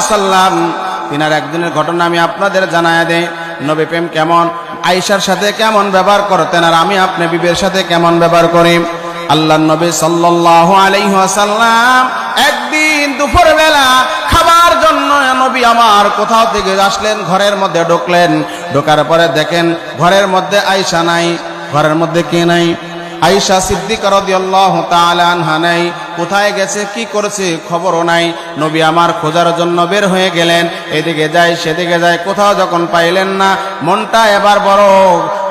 ওয়াসাল্লাম তিনার একদিনের ঘটনা আমি আপনাদের জানায় দেই। নবী প্রেম কেমন? আয়েশার সাথে কেমন ব্যবহার করতেন আর আমি আপনি বিবের সাথে কেমন ব্যবহার করি? আল্লাহ নবী সাল্লাল্লাহু আলাইহি ওয়াসাল্লাম একদিন দুপুরবেলা খাবার জন্য নবী আমার কোথাও থেকে আসলেন, ঘরের মধ্যে ঢুকলেন। ঢোকার পরে দেখেন ঘরের মধ্যে আয়েশা নাই। ঘরের মধ্যে কে নাই? আয়েশা সিদ্দিক রাদিয়াল্লাহু তাআলা আনহা নাই। কোথায় গেছে, কি করেছে খবরও নাই। নবী আমার খোঁজার জন্য বের হয়ে গেলেন। এদিকে যায়, সেদিকে যায়, কোথাও যখন পাইলেন না, মনটা এবার বড়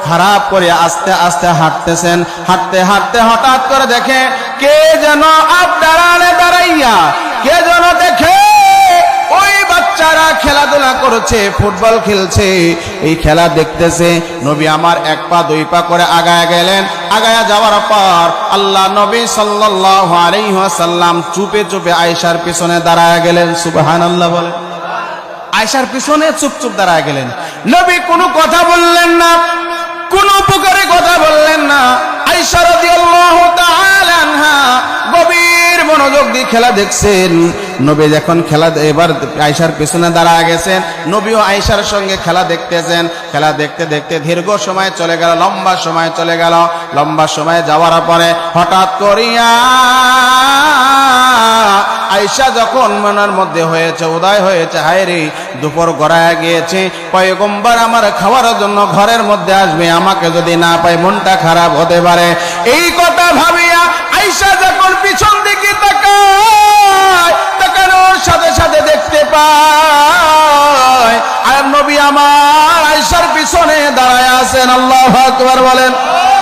খারাপ করে আস্তে আস্তে হাঁটতেছেন। হাঁটতে হাঁটতে হঠাৎ করে দেখে কে যেন আপ দাঁড়ানে দাঁড়াইয়া, কে যেন দেখে ওই বাচ্চারা খেলাধুলা করছে, ফুটবল খেলছে। এই খেলা দেখতেছে, নবী আমার এক পা, দুই পা করে আগায় গেলেন। আগায়া যাওয়ার পর আল্লাহ নবী সাল্লাল্লাহু আলাইহি ওয়াসাল্লাম চুপে চুপে আয়েশার পিছনে দাঁড়ায় গেলেন, সুবহানাল্লাহ বলে আয়েশার পিছনে চুপ চুপ দাঁড়ায় গেলেন। নবী কোনো কথা বললেন না, কোনো উপকারে কথা বললেন না। আয়েশা মনোযোগ খেলা দেখছেন। নবী যখন খেলা এবার আয়েশার পিছনে দাঁড়ায় গেছেন, নবীও আয়েশার সঙ্গে খেলা দেখতেছেন। খেলা দেখতে দেখতে দীর্ঘ সময় চলে গেল, লম্বা সময় চলে গেল। লম্বা সময় যাওয়ার পরে হঠাৎ করিয়া আয়সা যখন মনের মধ্যে হয়েছে, উদয় হয়েছে, হায় রে, দুপুর গড়ায় গিয়েছে, পয়গম্বর আমার খাওয়ার জন্য ঘরের মধ্যে আসবে, আমাকে যদি না পাই মনটা খারাপ হতে পারে। এই কথা ভাবিয়া আমার আয়সার পিছনে দাঁড়ায় আছেন, আল্লাহ আকবার বলেন।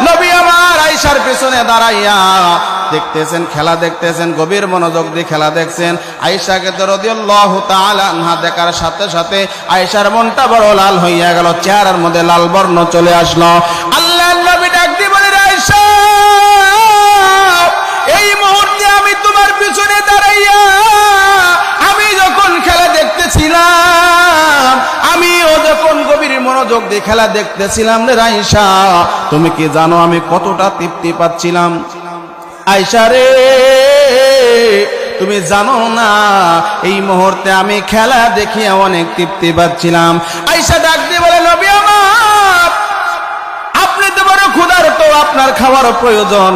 নবী আমার আয়সার পিছনে দাঁড়াইয়া দেখতেছেন, খেলা দেখতেছেন, গভীর মনোযোগ দিয়ে খেলা দেখছেন। আয়েশাকে তো রাদিয়াল্লাহু আনহা দেখার সাথে সাথে আয়েশার মনটা বড় লাল হইয়া গেল, চেহারার মধ্যে লাল বর্ণ চলে আসলো। দিয়ে খেলা দেখতেছিলাম রে আয়েশা তুমি কি জানো আমি কতটা তৃপ্তি পাচ্ছিলাম? আয়সা রে, তুমি জানো না, এই মুহূর্তে আমি খেলা দেখিয়া অনেক তৃপ্তি পাচ্ছিলাম। আইসা ডাক দিয়ে বলে, নবী আমার, আপনি তো বড় ক্ষুধার তো আপনার খাওয়ার প্রয়োজন।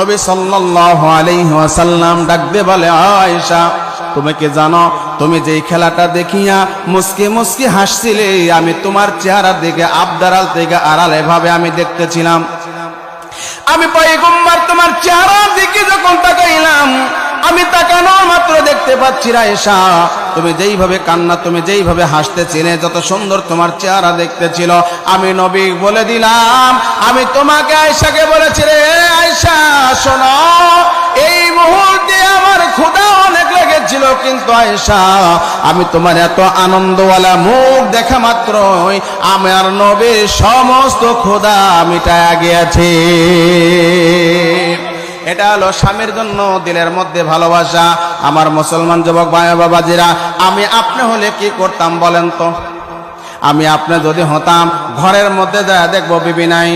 নবী সাল্লাল্লাহু আলাইহি ওয়াসাল্লাম ডাক দিয়ে বলে আয়েশা তুমি কি জানো? তুমি যেই খেলাটা দেখিয়া মুসকি মুসকি হাসছিলে, আমি তোমার চেহারার দিকে, আবদারাল থেকে আড়ালে ভাবে আমি দেখতেছিলাম। আমি পয়গম্বর তোমার চেহারার দিকে যখন তাকাইলাম, আমি তাকানো মাত্র দেখতে পাচ্ছি রায়েশা তুমি যেইভাবে কান্না, তুমি যেইভাবে হাসতেছিলে, যত সুন্দর তোমার চেহারা দেখতে ছিল আমি নবী বলে দিলাম, আমি তোমাকে আয়েশাকে বলেছি, রে আয়েশা, শোনো, এই মুহূর্তে আমার ক্ষুধা অনেক লেগেছিল কিন্তু আয়সা আমি তোমার এত আনন্দওয়ালা মুখ দেখা মাত্রই আমার নবীর সমস্ত ক্ষুধা মিটায়া গিয়েছে। এটা হলো স্বামীর জন্য দিলের মধ্যে ভালোবাসা। আমার মুসলমান যুবক ভাই বাবাজিরা, আমি আপনি হলে কি করতাম বলেন তো? আমি আপনি যদি হতাম, ঘরের মধ্যে দেখব বিবি নাই।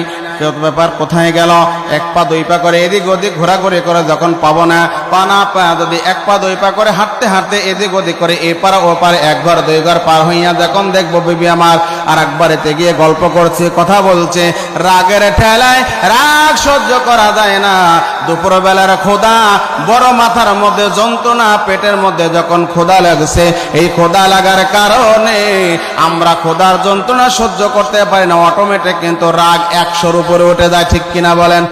ব্যাপার কোথায় গেল? এক পা দুই পা করে এদিক ওদিক ঘোরাঘুরি করে যখন পাবো না, পা না পা যদি এক পা দুই পা করে হাঁটতে হাঁটতে এদিক ওদিক করে এ পার ও পারে, এক ঘর দুই ঘর পার হইয়া যখন দেখব বিবি আমার আর একবার এতে গিয়ে গল্প করছে, কথা বলছে, রাগের ঠেলায় রাগ সহ্য করা যায় না। দুপুর বেলার খোদা বড় মাথার মধ্যে যন্ত্রণা, পেটের মধ্যে যখন খোদা লাগছে, এই খোদা লাগার কারণে আমরা খোদার যন্ত্রণা সহ্য করতে পারি না। অটোমেটিক কিন্তু রাগ একশোর উপরে উঠে যায় ঠিক কিনা বলেন?